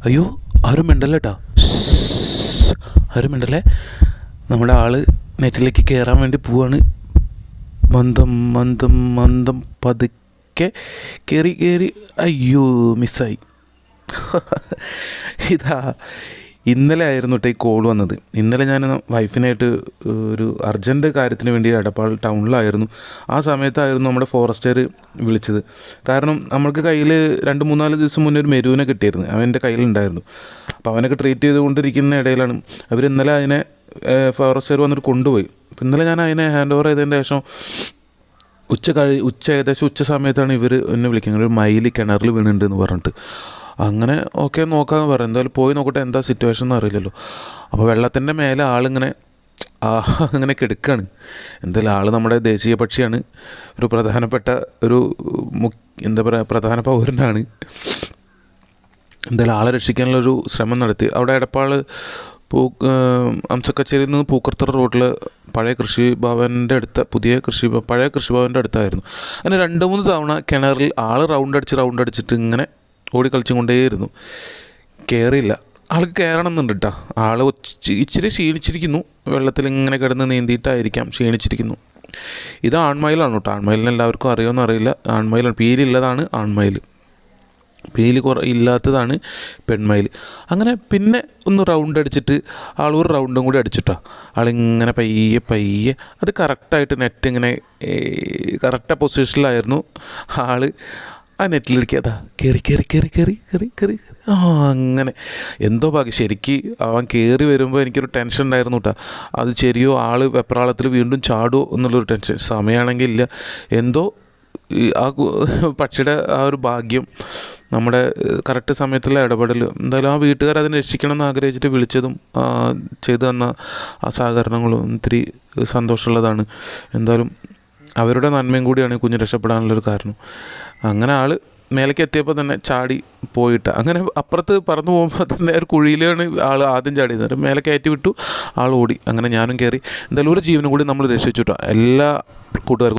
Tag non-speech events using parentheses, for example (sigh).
അയ്യോ ആരും മിണ്ടല്ലേ കേട്ടോ ആരും മിണ്ടല്ലേ? നമ്മുടെ ആൾ നെറ്റിലേക്ക് കയറാൻ വേണ്ടി പോവാണ്. മന്ദം മന്ദം മന്ദം പതുക്കെ കയറി കയറി അയ്യോ മിസ്സായി (laughs) ഇതാ ഇന്നലെ ആയിരുന്നു ഈ കോൾ വന്നത്. ഇന്നലെ ഞാൻ വൈഫിനായിട്ട് ഒരു അർജന്റ് കാര്യത്തിന് വേണ്ടി എടപ്പാൾ ടൗണിലായിരുന്നു ആ സമയത്തായിരുന്നു നമ്മുടെ ഫോറസ്റ്റർ വിളിച്ചത്. കാരണം നമ്മൾക്ക് കയ്യിൽ രണ്ട് മൂന്നാൽ ദിവസം മുന്നേ ഒരു മെരൂനെ കിട്ടിയിരുന്നു. അവന്റെ കയ്യിലുണ്ടായിരുന്നു. അപ്പോൾ അവനൊക്കെ ട്രീറ്റ് ചെയ്തുകൊണ്ടിരിക്കുന്ന ഇടയിലാണ്. അവർ ഇന്നലെ അതിനെ ഫോറസ്റ്റർ വന്നിട്ട് കൊണ്ടുപോയി. അപ്പോൾ ഇന്നലെ ഞാൻ അതിനെ ഹാൻഡ് ഓവർ ചെയ്തതിന്റെ ശേഷം ഉച്ച കഴി ഉച്ച ഏകദേശം ഉച്ച സമയത്താണ് ഇവർ എന്നെ വിളിക്കുന്നത്. ഒരു മയിൽ കിണറിൽ വീണുണ്ട് എന്ന് പറഞ്ഞിട്ട്. അങ്ങനെ ഓക്കെ നോക്കാമെന്ന് പറയും. എന്തായാലും പോയി നോക്കട്ടെ എന്താ സിറ്റുവേഷൻ എന്ന് അറിയില്ലല്ലോ. അപ്പോൾ വെള്ളത്തിന്റെ മേലെ ആളിങ്ങനെ അങ്ങനെ കിടക്കുകയാണ് എന്തായാലും ആൾ നമ്മുടെ ദേശീയ പക്ഷിയാണ്. ഒരു പ്രധാനപ്പെട്ട ഒരു എന്താ പറയുക പ്രധാന പൗരനാണ്. എന്തായാലും ആളെ രക്ഷിക്കാനുള്ളൊരു ശ്രമം നടത്തി. അവിടെ എടപ്പാൾ പൂ അംസക്കച്ചേരിയിൽ നിന്ന് പൂക്കർത്തറ റോഡിൽ പഴയ കൃഷി ഭവന്റെ അടുത്ത പുതിയ കൃഷി പഴയ പഴയ കൃഷിഭവന്റെ അടുത്തായിരുന്നു. അങ്ങനെ രണ്ട് മൂന്ന് തവണ കിണറിൽ ആൾ റൗണ്ട് അടിച്ച് റൗണ്ട് അടിച്ചിട്ട് ഇങ്ങനെ ഓടി കളിച്ചും കൊണ്ടേയിരുന്നു കയറിയില്ല ആൾക്ക് കയറണം എന്നുണ്ട് കേട്ടോ ആൾ ഇച്ചിരി ക്ഷീണിച്ചിരിക്കുന്നു. വെള്ളത്തിൽ ഇങ്ങനെ കിടന്ന് നീന്തിയിട്ടായിരിക്കാം ക്ഷീണിച്ചിരിക്കുന്നു. ഇത് ആൺമയിലാണ് കേട്ടോ ആൺമയിലിന് എല്ലാവർക്കും അറിയുമെന്ന് അറിയില്ല. ആൺമയിലാണ് പീലിയുള്ളതാണ് ആൺമയിൽ. പീൽ കുറ ഇല്ലാത്തതാണ് പെൺമയിൽ. അങ്ങനെ പിന്നെ ഒന്ന് റൗണ്ട് അടിച്ചിട്ട് ആൾ ഒരു റൗണ്ടും കൂടി അടിച്ചിട്ടോ ആളിങ്ങനെ പയ്യെ പയ്യെ അത് കറക്റ്റായിട്ട് നെറ്റ് ഇങ്ങനെ കറക്റ്റ് പൊസിഷനിലായിരുന്നു. ആൾ ആ നെറ്റിലിരിക്കുക അതാ കയറി കയറി കയറി കയറി കയറി കയറി ആ അങ്ങനെ. എന്തോ ഭാഗ്യം. ശരിക്ക് അവൻ കയറി വരുമ്പോൾ എനിക്കൊരു ടെൻഷൻ ഉണ്ടായിരുന്നു കേട്ടോ അത് ശരിയോ ആൾ വെപ്രാളത്തിൽ വീണ്ടും ചാടുമോ എന്നുള്ളൊരു ടെൻഷൻ. സമയമാണെങ്കിൽ ഇല്ല. എന്തോ ആ പക്ഷിയുടെ ആ ഒരു ഭാഗ്യം നമ്മുടെ കറക്റ്റ് സമയത്തുള്ള ഇടപെടൽ എന്തായാലും ആ വീട്ടുകാർ അതിനെ രക്ഷിക്കണം എന്ന് ആഗ്രഹിച്ചിട്ട് വിളിച്ചതും ചെയ്തു തന്ന ആ സഹകരണങ്ങളും ഒത്തിരി സന്തോഷമുള്ളതാണ്. എന്തായാലും അവരുടെ നന്മയും കൂടിയാണ് ഈ കുഞ്ഞ് രക്ഷപ്പെടാനുള്ളൊരു കാരണം. അങ്ങനെ ആൾ മേലേക്ക് എത്തിയപ്പോൾ തന്നെ ചാടി പോയിട്ട് അങ്ങനെ അപ്പുറത്ത് പറന്നു പോകുമ്പോൾ തന്നെ ഒരു കുഴിയിലാണ് ആൾ ആദ്യം ചാടിയത്. എന്നിട്ട് മേലെ കയറ്റി വിട്ടു ആൾ ഓടി. അങ്ങനെ ഞാനും കയറി എന്തായാലും ഒരു ജീവനും കൂടി നമ്മൾ രക്ഷിച്ചു എല്ലാ കൂട്ടുകാർക്കും